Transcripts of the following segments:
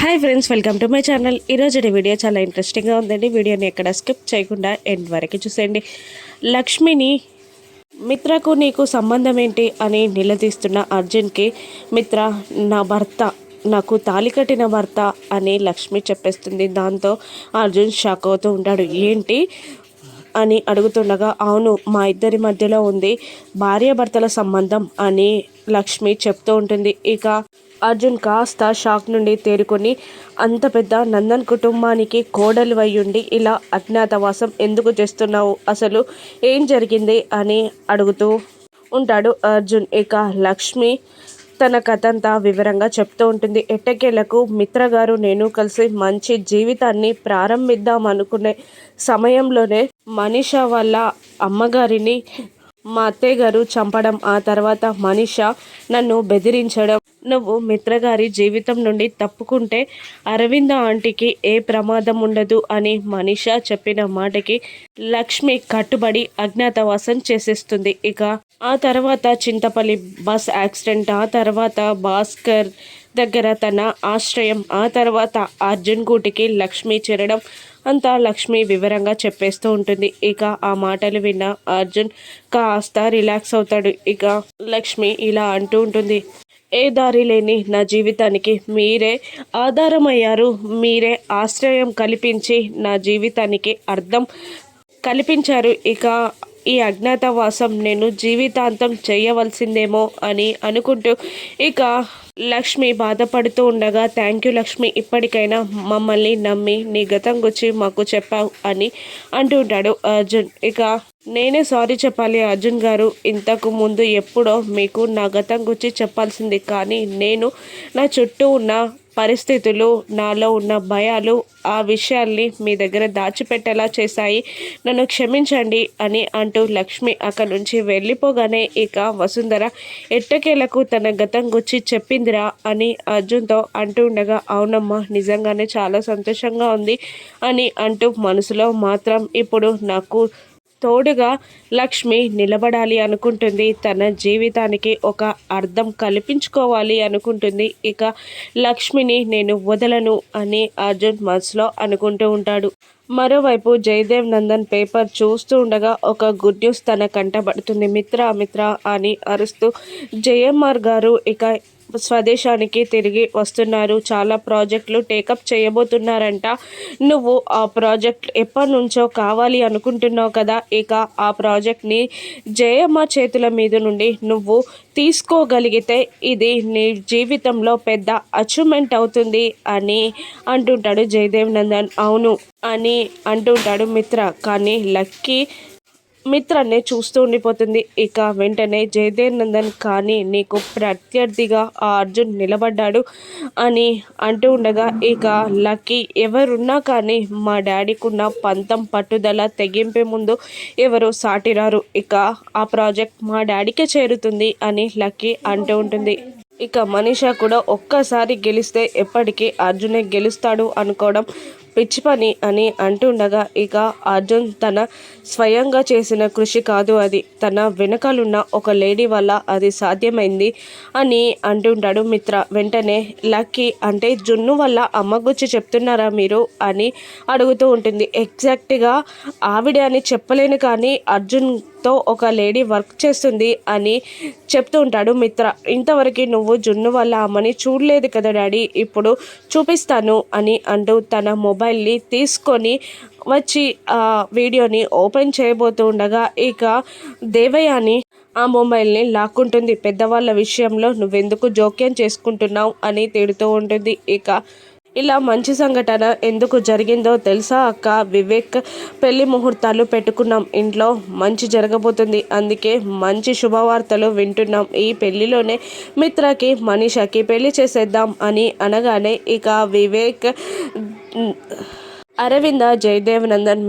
Hi friends welcome to my channel ఈరోజు video చాలా ఇంట్రెస్టింగ్గా ఉందండి. వీడియోని ఎక్కడ స్కిప్ చేయకుండా ఎండ్ వరకు చూసేయండి. లక్ష్మిని మిత్రకు నీకు సంబంధం ఏంటి అని నిలదీస్తున్న అర్జున్కి మిత్ర నా భర్త నాకు తాలి కట్టిన భర్త అని లక్ష్మి చెప్పేస్తుంది. దాంతో అర్జున్ షాక్ అవుతూ ఉంటాడు. ఏంటి అని అడుగుతుండగా అవును మా ఇద్దరి మధ్యలో ఉంది భార్యాభర్తల సంబంధం అని లక్ష్మి చెప్తూ ఉంటుంది. ఇక అర్జున్ కాస్త షాక్ నుండి తేరుకొని అంత పెద్ద నందన్ కుటుంబానికి కోడలు అయ్యుండి ఇలా అజ్ఞాతవాసం ఎందుకు చేస్తున్నావు? అసలు ఏం జరిగింది? అని అడుగుతూ ఉంటాడు అర్జున్. ఇక లక్ష్మి తన కథంతా వివరంగా చెప్తూ ఉంటుంది. ఎట్టకేలకు మిత్ర గారు నేను కలిసి మంచి జీవితాన్ని ప్రారంభిద్దాం అనుకునే సమయంలోనే మనిష వాళ్ళ అమ్మగారిని మా అత్తయ్య గారు చంపడం ఆ తర్వాత మనిష నన్ను బెదిరించడం. నువ్వు మిత్రగారి జీవితం నుండి తప్పుకుంటే అరవింద ఆంటీకి ఏ ప్రమాదం ఉండదు అని మనిష చెప్పిన మాటకి లక్ష్మి కట్టుబడి అజ్ఞాతవాసం చేసేస్తుంది. ఇక ఆ తర్వాత చింతపల్లి బస్ యాక్సిడెంట్ ఆ తర్వాత భాస్కర్ దగ్గర తన ఆశ్రయం. ఆ తర్వాత అర్జున్ గూటికి లక్ష్మి చేరడం అంతా లక్ష్మి వివరంగా చెప్పేస్తూ ఉంటుంది. ఇక ఆ మాటలు విన్న అర్జున్ కాస్త రిలాక్స్ అవుతాడు. ఇక లక్ష్మి ఇలా అంటూ ఉంటుంది. ఏ దారి లేని నా జీవితానికి మీరే ఆధారమయ్యారు. మీరే ఆశ్రయం కల్పించి నా జీవితానికి అర్థం కల్పించారు. ఇక ఈ అజ్ఞాతవాసం నేను జీవితాంతం చేయవలసిందేమో అని అనుకుంటూ ఇక లక్ష్మి బాధపడుతూ ఉండగా థ్యాంక్ యూ లక్ష్మి ఇప్పటికైనా మమ్మల్ని నమ్మి నీ గతం గురించి మాకు చెప్పావు అని అంటుంటాడు అర్జున్. ఇక నేనే సారీ చెప్పాలి అర్జున్ గారు. ఇంతకు ముందు ఎప్పుడో మీకు నా గతం గురించి చెప్పాల్సింది కానీ నేను నా చుట్టూ ఉన్న పరిస్థితులు నాలో ఉన్న భయాలు ఆ విషయాల్ని మీ దగ్గర దాచిపెట్టేలా చేశాయి. నన్ను క్షమించండి అని అంటూ లక్ష్మి అక్కడి నుంచి వెళ్ళిపోగానే ఇక వసుంధర ఎట్టకేలకు తన గతం గుచ్చి చెప్పిందిరా అని అర్జున్తో అంటూ ఉండగా అవునమ్మా నిజంగానే చాలా సంతోషంగా ఉంది అని అంటూ మనసులో మాత్రం ఇప్పుడు నాకు తోడుగా లక్ష్మి నిలబడాలి అనుకుంటుంది. తన జీవితానికి ఒక అర్థం కల్పించుకోవాలి అనుకుంటుంది. ఇక లక్ష్మిని నేను వదలను అని అర్జున్ మనసులో అనుకుంటూ ఉంటాడు. మరోవైపు జయదేవ్ నందన్ పేపర్ చూస్తూ ఉండగా ఒక గుడ్ న్యూస్ తన కంటబడుతుంది మిత్ర మిత్ర అని అరుస్తూ జయమ్మార్ గారు ఇక స్వదేశానికి తిరిగి వస్తున్నారు. చాలా ప్రాజెక్టులు టేకప్ చేయబోతున్నారంట. నువ్వు ఆ ప్రాజెక్ట్ ఎప్పటి నుంచో కావాలి అనుకుంటున్నావు కదా? ఇక ఆ ప్రాజెక్ట్ని జయమ్మ చేతుల మీద నుండి నువ్వు తీసుకోగలిగితే ఇది నీ జీవితంలో పెద్ద అచీవ్మెంట్ అవుతుంది అని అంటుంటాడు జయదేవ్ నందన్. అవును అని అంటుంటాడు మిత్ర. కానీ లక్కీ మిత్రాన్ని చూస్తూ ఉండిపోతుంది. ఇక వెంటనే జయదేవ్ నందన్ కానీ నీకు ప్రత్యర్థిగా ఆ అర్జున్ నిలబడ్డాడు అని అంటూ ఉండగా ఇక లక్కీ ఎవరున్నా కానీ మా డాడీకున్న పంతం పట్టుదల తెగింపే ముందు ఎవరు సాటిరారు. ఇక ఆ ప్రాజెక్ట్ మా డాడీకే చేరుతుంది అని లక్కీ అంటూ ఉంటుంది. ఇక మనీషా కూడా ఒక్కసారి గెలిస్తే ఎప్పటికీ అర్జునే గెలుస్తాడు అనుకోవడం పిచ్చి పని అని అంటుండగా ఇక అర్జున్ తన స్వయంగా చేసిన కృషి కాదు అది. తన వెనకాలన్న ఒక లేడీ వల్ల అది సాధ్యమైంది అని అంటుంటాడు మిత్ర. వెంటనే లక్కీ అంటే జున్ను వల్ల అమ్మ చెప్తున్నారా మీరు? అని అడుగుతూ ఉంటుంది. ఎగ్జాక్ట్గా ఆవిడ అని చెప్పలేను కానీ అర్జున్ తో ఒక లేడీ వర్క్ చేస్తుంది అని చెప్తూ ఉంటాడు మిత్ర. ఇంతవరకు నువ్వు జున్ను వల్ల అమ్మని చూడలేదు కదా డాడీ ఇప్పుడు చూపిస్తాను అని అంటూ తన మొబైల్ని తీసుకొని వచ్చి ఆ వీడియోని ఓపెన్ చేయబోతూ ఉండగా ఇక దేవయాని ఆ మొబైల్ని లాక్కుంటుంది. పెద్దవాళ్ళ విషయంలో నువ్వెందుకు జోక్యం చేసుకుంటున్నావు అని తిడుతూ ఉంటుంది. ఇక ఇలా మంచి సంఘటన ఎందుకు జరిగిందో తెలుసా అక్క? వివేక్ పెళ్ళి ముహూర్తాలు పెట్టుకున్నాం. ఇంట్లో మంచి జరగబోతుంది. అందుకే మంచి శుభవార్తలు వింటున్నాం. ఈ పెళ్ళిలోనే మిత్రకి మనీషాకి పెళ్ళి చేసేద్దాం అని అనగానే ఇక వివేక్ అరవింద జయదేవ్ నందన్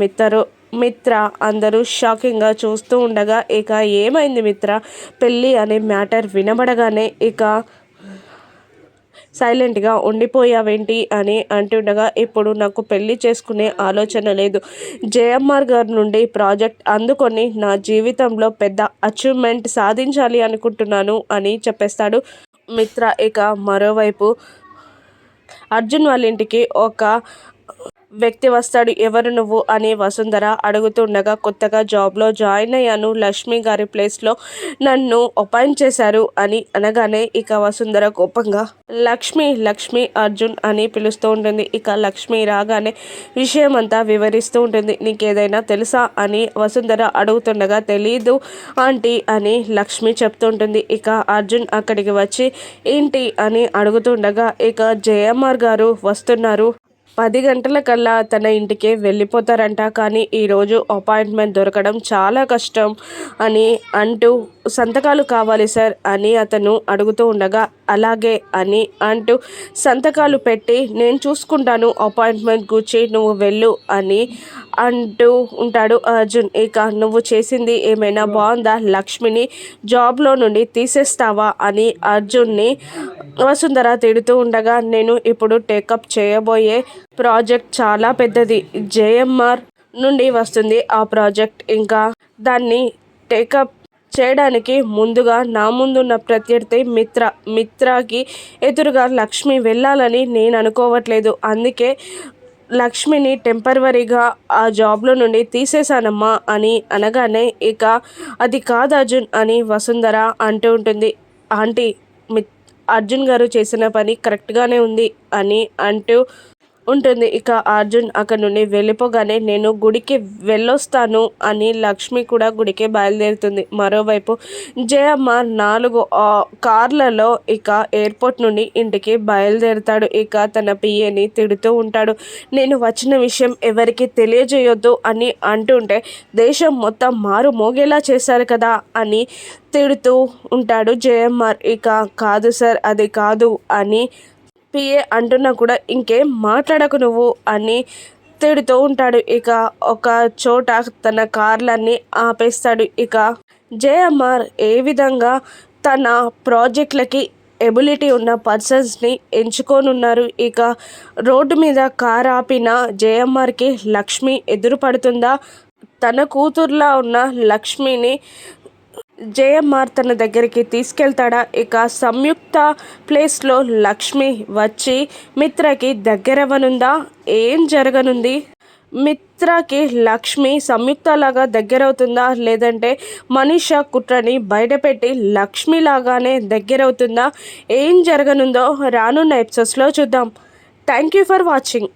మిత్ర అందరూ షాకింగ్గా చూస్తూ ఉండగా ఇక ఏమైంది మిత్ర? పెళ్ళి అనే మ్యాటర్ వినబడగానే ఇక సైలెంట్గా ఉండిపోయావేంటి అని అంటుండగా ఇప్పుడు నాకు పెళ్ళి చేసుకునే ఆలోచన లేదు. జేఎంఆర్ గారి నుండి ప్రాజెక్ట్ అందుకొని నా జీవితంలో పెద్ద అచీవ్మెంట్ సాధించాలి అనుకుంటున్నాను అని చెప్పేస్తాడు మిత్ర. ఇక మరోవైపు అర్జున్ వాళ్ళ ఇంటికి ఒక వ్యక్తి వస్తాడు ఎవరు నువ్వు? అని వసుంధర అడుగుతుండగా కొత్తగా జాబ్లో జాయిన్ అయ్యాను. లక్ష్మి గారి ప్లేస్లో నన్ను అపాయింట్ చేశారు అని అనగానే ఇక వసుంధర కోపంగా లక్ష్మి లక్ష్మి అర్జున్ అని పిలుస్తూ ఉంటుంది. ఇక లక్ష్మి రాగానే విషయం అంతా వివరిస్తూ ఉంటుంది. నీకేదైనా తెలుసా అని వసుంధర అడుగుతుండగా తెలీదు ఆంటీ అని లక్ష్మి చెప్తుంటుంది ఇక అర్జున్ అక్కడికి వచ్చి ఏంటి అని అడుగుతుండగా ఇక జయమ్మార్ గారు వస్తున్నారు. పది గంటల కల్లా తన ఇంటికి వెళ్ళిపోతారంట. కానీ ఈరోజు అపాయింట్మెంట్ దొరకడం చాలా కష్టం అని అంటూ సంతకాలు కావాలి సార్ అని అతను అడుగుతూ ఉండగా అలాగే అని అంటూ సంతకాలు పెట్టి నేను చూసుకుంటాను అపాయింట్మెంట్ కూర్చి నువ్వు వెళ్ళు అని అంటూ ఉంటాడు అర్జున్. ఇక నువ్వు చేసింది ఏమైనా బాగుందా? లక్ష్మిని జాబ్లో నుండి తీసేస్తావా? అని అర్జున్ని వసుంధర తిడుతూ ఉండగా నేను ఇప్పుడు టేకప్ చేయబోయే ప్రాజెక్ట్ చాలా పెద్దది. జేఎంఆర్ నుండి వస్తుంది ఆ ప్రాజెక్ట్. ఇంకా దాన్ని టేకప్ చేయడానికి ముందుగా నా ముందున్న ప్రత్యర్థి మిత్ర మిత్రకి ఎదురుగా లక్ష్మి వెళ్ళాలని నేను అనుకోవట్లేదు. అందుకే లక్ష్మిని టెంపరవరీగా ఆ జాబ్లో నుండి తీసేశానమ్మా అని అనగానే ఇక అది కాదు అర్జున్ అని వసుంధర అంటూ ఉంటుంది. ఆంటీ అర్జున్ గారు చేసిన పని కరెక్ట్గానే ఉంది అని అంటూ ఉంటుంది. ఇక అర్జున్ అక్కడ నుండి వెళ్ళిపోగానే నేను గుడికి వెళ్ళొస్తాను అని లక్ష్మి కూడా గుడికి బయలుదేరుతుంది. మరోవైపు జయమ్మ నాలుగు కార్లలో ఇక ఎయిర్పోర్ట్ నుండి ఇంటికి బయలుదేరుతాడు. ఇక తన పిఏని తిడుతూ ఉంటాడు. నేను వచ్చిన విషయం ఎవరికి తెలియజేయొద్దు అని అంటుంటే దేశం మొత్తం మారు మోగేలా చేశారు కదా అని తిడుతూ ఉంటాడు జయమ్మర్ ఇక కాదు సార్ అది కాదు అని పిఏ అంటున్నా కూడా ఇంకేం మాట్లాడకు నువ్వు అని తిడుతూ ఉంటాడు. ఇక ఒక చోట తన కార్లన్నీ ఆపేస్తాడు. ఇక జేఎంఆర్ ఏ విధంగా తన ప్రాజెక్టులకి ఎబిలిటీ ఉన్న పర్సన్స్ని ఎంచుకోనున్నారు. ఇక రోడ్డు మీద కార్ ఆపిన జేఎంఆర్కి లక్ష్మి ఎదురుపడుతుందా? తన కూతుర్లా ఉన్న లక్ష్మిని జేఎంఆర్ తన దగ్గరికి తీసుకెళ్తాడా? ఇక సంయుక్త ప్లేస్లో లక్ష్మి వచ్చి మిత్రకి దగ్గరవ్వనుందా? ఏం జరగనుంది? మిత్రకి లక్ష్మి సంయుక్తలాగా దగ్గరవుతుందా? లేదంటే మనిష కుట్రని బయటపెట్టి లక్ష్మి లాగానే దగ్గరవుతుందా? ఏం జరగనుందో రానున్న ఎపిసోడ్స్లో చూద్దాం. Thank you for watching.